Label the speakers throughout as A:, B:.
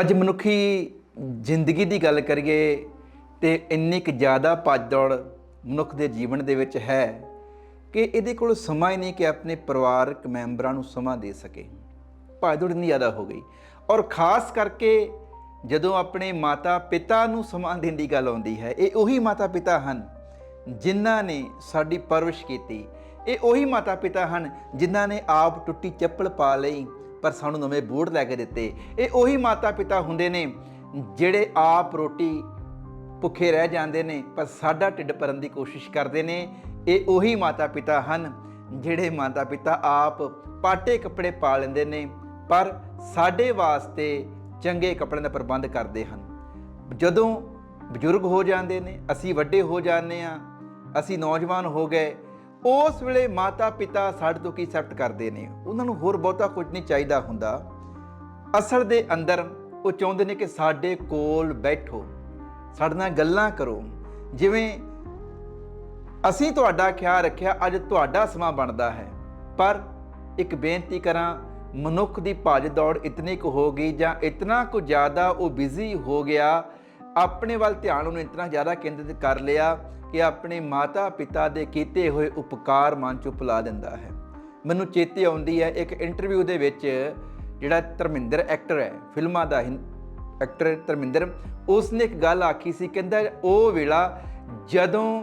A: ਅੱਜ ਮਨੁੱਖੀ ਜ਼ਿੰਦਗੀ ਦੀ ਗੱਲ ਕਰੀਏ ਤੇ ਇੰਨੀ ਕੁ ਜ਼ਿਆਦਾ ਭੱਜ-ਦੌੜ ਮਨੁੱਖ ਦੇ ਜੀਵਨ ਦੇ ਵਿੱਚ ਹੈ ਕਿ ਇਹਦੇ ਕੋਲ ਸਮਾਂ ਹੀ ਨਹੀਂ ਕਿ ਆਪਣੇ ਪਰਿਵਾਰਕ ਮੈਂਬਰਾਂ ਨੂੰ ਸਮਾਂ ਦੇ ਸਕੇ। ਭੱਜ-ਦੌੜ ਇੰਨੀ ਜ਼ਿਆਦਾ ਹੋ ਗਈ। ਔਰ ਖਾਸ ਕਰਕੇ ਜਦੋਂ ਆਪਣੇ ਮਾਤਾ ਪਿਤਾ ਨੂੰ ਸਮਾਂ ਦੇਣ ਦੀ ਗੱਲ ਆਉਂਦੀ ਹੈ, ਇਹ ਉਹੀ ਮਾਤਾ ਪਿਤਾ ਹਨ ਜਿਨ੍ਹਾਂ ਨੇ ਸਾਡੀ ਪਰਵਰਿਸ਼ ਕੀਤੀ। ਇਹ ਉਹੀ ਮਾਤਾ ਪਿਤਾ ਹਨ ਜਿਨ੍ਹਾਂ ਨੇ ਆਪ ਟੁੱਟੀ ਚੱਪਲ ਪਾ ਲਈ ਪਰ ਸਾਨੂੰ ਨਵੇਂ ਬੂਟ ਲੈ ਕੇ ਦਿੱਤੇ। ਇਹ ਉਹੀ ਮਾਤਾ ਪਿਤਾ ਹੁੰਦੇ ਨੇ ਜਿਹੜੇ ਆਪ ਰੋਟੀ ਭੁੱਖੇ ਰਹਿ ਜਾਂਦੇ ਨੇ, ਪਰ ਸਾਡਾ ਢਿੱਡ ਭਰਨ ਦੀ ਕੋਸ਼ਿਸ਼ ਕਰਦੇ ਨੇ। ਇਹ ਉਹੀ ਮਾਤਾ ਪਿਤਾ ਹਨ ਜਿਹੜੇ ਮਾਤਾ ਪਿਤਾ ਆਪ ਪਾਟੇ ਕੱਪੜੇ ਪਾ ਲੈਂਦੇ ਨੇ, ਪਰ ਸਾਡੇ ਵਾਸਤੇ ਚੰਗੇ ਕੱਪੜਿਆਂ ਦਾ ਪ੍ਰਬੰਧ ਕਰਦੇ ਹਨ। ਜਦੋਂ ਬਜ਼ੁਰਗ ਹੋ ਜਾਂਦੇ ਨੇ, ਅਸੀਂ ਵੱਡੇ ਹੋ ਜਾਂਦੇ ਆ ਅਸੀਂ ਨੌਜਵਾਨ ਹੋ ਗਏ ਉਸ ਵੇਲੇ ਮਾਤਾ ਪਿਤਾ ਸਾਡੇ ਤੋਂ ਕੀ ਐਕਸੈਪਟ ਕਰਦੇ ਨੇ? ਉਹਨਾਂ ਨੂੰ ਹੋਰ ਬਹੁਤਾ ਕੁਝ ਨਹੀਂ ਚਾਹੀਦਾ ਹੁੰਦਾ। ਅਸਲ ਦੇ ਅੰਦਰ ਉਹ ਚਾਹੁੰਦੇ ਨੇ ਕਿ ਸਾਡੇ ਕੋਲ ਬੈਠੋ। ਸਾਡੇ ਨਾਲ ਗੱਲਾਂ ਕਰੋ। ਜਿਵੇਂ ਅਸੀਂ ਤੁਹਾਡਾ ਖਿਆਲ ਰੱਖਿਆ, ਅੱਜ ਤੁਹਾਡਾ ਸਮਾਂ ਬਣਦਾ ਹੈ। ਪਰ ਇੱਕ ਬੇਨਤੀ ਕਰਾਂ, ਮਨੁੱਖ ਦੀ ਭੱਜ ਦੌੜ ਇਤਨੀ ਕੁ ਹੋ ਗਈ ਜਾਂ ਇਤਨਾ ਕੁ ਜ਼ਿਆਦਾ ਉਹ ਬਿਜ਼ੀ ਹੋ ਗਿਆ, ਆਪਣੇ ਵੱਲ ਧਿਆਨ ਉਹਨੇ ਇਤਨਾ ਜ਼ਿਆਦਾ ਕੇਂਦਰਿਤ ਕਰ ਲਿਆ ਕਿ ਆਪਣੇ ਮਾਤਾ ਪਿਤਾ ਦੇ ਕੀਤੇ ਹੋਏ ਉਪਕਾਰ ਮਨ 'ਚ ਭੁਲਾ ਦਿੰਦਾ ਹੈ। ਮੈਨੂੰ ਚੇਤੇ ਆਉਂਦੀ ਹੈ ਇੱਕ ਇੰਟਰਵਿਊ ਦੇ ਵਿੱਚ ਜਿਹੜਾ ਧਰਮਿੰਦਰ ਐਕਟਰ ਹੈ, ਫਿਲਮਾਂ ਦਾ ਹਿੰ- ਐਕਟਰ ਧਰਮਿੰਦਰ ਉਸ ਨੇ ਇੱਕ ਗੱਲ ਆਖੀ ਸੀ, ਕਹਿੰਦਾ ਉਹ ਵੇਲਾ ਜਦੋਂ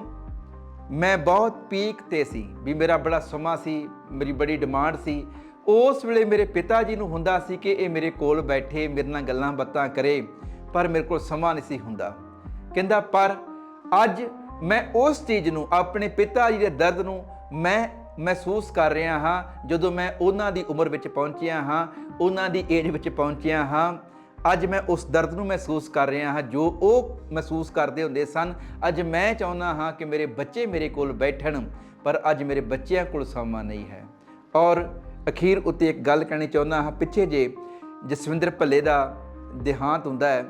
A: ਮੈਂ ਬਹੁਤ ਪੀਕ ਤੇ ਸੀ, ਵੀ ਮੇਰਾ ਬੜਾ ਸਮਾਂ ਸੀ, ਮੇਰੀ ਬੜੀ ਡਿਮਾਂਡ ਸੀ, ਉਸ ਵੇਲੇ ਮੇਰੇ ਪਿਤਾ ਜੀ ਨੂੰ ਹੁੰਦਾ ਸੀ ਕਿ ਇਹ ਮੇਰੇ ਕੋਲ ਬੈਠੇ, ਮੇਰੇ ਨਾਲ ਗੱਲਾਂ ਬਾਤਾਂ ਕਰੇ, ਪਰ ਮੇਰੇ ਕੋਲ ਸਮਾਂ ਨਹੀਂ ਸੀ ਹੁੰਦਾ। ਕਹਿੰਦਾ, ਪਰ ਅੱਜ ਮੈਂ ਉਸ ਚੀਜ਼ ਨੂੰ, ਆਪਣੇ ਪਿਤਾ ਜੀ ਦੇ ਦਰਦ ਨੂੰ ਮੈਂ ਮਹਿਸੂਸ ਕਰ ਰਿਹਾ ਹਾਂ, ਜਦੋਂ ਮੈਂ ਉਹਨਾਂ ਦੀ ਉਮਰ ਵਿੱਚ ਪਹੁੰਚਿਆ ਹਾਂ, ਉਹਨਾਂ ਦੀ ਏਜ ਵਿੱਚ ਪਹੁੰਚਿਆ ਹਾਂ, ਅੱਜ ਮੈਂ ਉਸ ਦਰਦ ਨੂੰ ਮਹਿਸੂਸ ਕਰ ਰਿਹਾ ਹਾਂ, ਜੋ ਉਹ ਮਹਿਸੂਸ ਕਰਦੇ ਹੁੰਦੇ ਸਨ। ਅੱਜ ਮੈਂ ਚਾਹੁੰਦਾ ਹਾਂ ਕਿ ਮੇਰੇ ਬੱਚੇ ਮੇਰੇ ਕੋਲ ਬੈਠਣ, ਪਰ ਅੱਜ ਮੇਰੇ ਬੱਚਿਆਂ ਕੋਲ ਸਮਾਂ ਨਹੀਂ ਹੈ। ਔਰ ਅਖੀਰ ਉੱਤੇ ਇੱਕ ਗੱਲ ਕਹਿਣੀ ਚਾਹੁੰਦਾ ਹਾਂ, ਪਿੱਛੇ ਜੇ ਜਸਵਿੰਦਰ ਭੱਲੇ ਦਾ ਦੇਹਾਂਤ ਹੁੰਦਾ ਹੈ,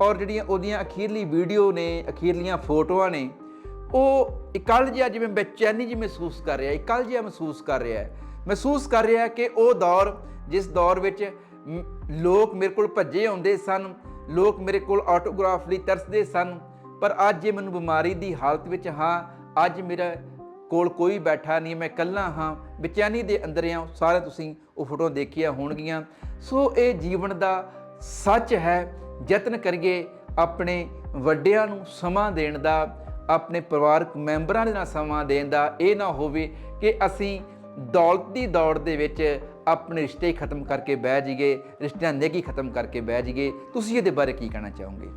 A: ਔਰ ਜਿਹੜੀਆਂ ਉਹਦੀਆਂ ਅਖੀਰਲੀ ਵੀਡੀਓ ਨੇ, ਅਖੀਰਲੀਆਂ ਫੋਟੋਆਂ ਨੇ ਉਹ ਇਕੱਲ ਜਿਹਾ ਜਿਵੇਂ ਬੇਚੈਨੀ ਜਿਹੀ ਮਹਿਸੂਸ ਕਰ ਰਿਹਾ, ਇਕੱਲ ਜਿਹਾ ਮਹਿਸੂਸ ਕਰ ਰਿਹਾ ਹੈ। ਮਹਿਸੂਸ ਕਰ ਰਿਹਾ ਹੈ ਕਿ ਉਹ ਦੌਰ, ਜਿਸ ਦੌਰ ਵਿੱਚ ਲੋਕ ਮੇਰੇ ਕੋਲ ਭੱਜੇ ਆਉਂਦੇ ਸਨ, ਲੋਕ ਮੇਰੇ ਕੋਲ ਆਟੋਗ੍ਰਾਫ ਲਈ ਤਰਸਦੇ ਸਨ, ਪਰ ਅੱਜ ਜੇ ਮੈਨੂੰ ਬਿਮਾਰੀ ਦੀ ਹਾਲਤ ਵਿੱਚ ਹਾਂ, ਅੱਜ ਮੇਰਾ ਕੋਲ ਕੋਈ ਬੈਠਾ ਨਹੀਂ, ਮੈਂ ਇਕੱਲਾ ਹਾਂ ਬੇਚੈਨੀ ਦੇ ਅੰਦਰ ਆ, ਸਾਰੇ ਤੁਸੀਂ ਉਹ ਫੋਟੋ ਦੇਖੀਆਂ ਹੋਣਗੀਆਂ। ਸੋ ਇਹ ਜੀਵਨ ਦਾ ਸੱਚ ਹੈ, ਯਤਨ ਕਰੀਏ ਆਪਣੇ ਵੱਡਿਆਂ ਨੂੰ ਸਮਾਂ ਦੇਣ ਦਾ ਆਪਣੇ ਪਰਿਵਾਰਕ ਮੈਂਬਰਾਂ ਦੇ ਨਾਲ ਸਮਾਂ ਦੇਣ ਦਾ ਇਹ ਨਾ ਹੋਵੇ ਕਿ ਅਸੀਂ ਦੌਲਤ ਦੀ ਦੌੜ ਦੇ ਵਿੱਚ ਆਪਣੇ ਰਿਸ਼ਤੇ ਖਤਮ ਕਰਕੇ ਬਹਿ ਜਾਈਏ, ਰਿਸ਼ਤਿਆਂ ਨੇਗੀ ਖਤਮ ਕਰਕੇ ਬਹਿ ਜਾਈਏ। ਤੁਸੀਂ ਇਹਦੇ ਬਾਰੇ ਕੀ ਕਹਿਣਾ ਚਾਹੋਗੇ?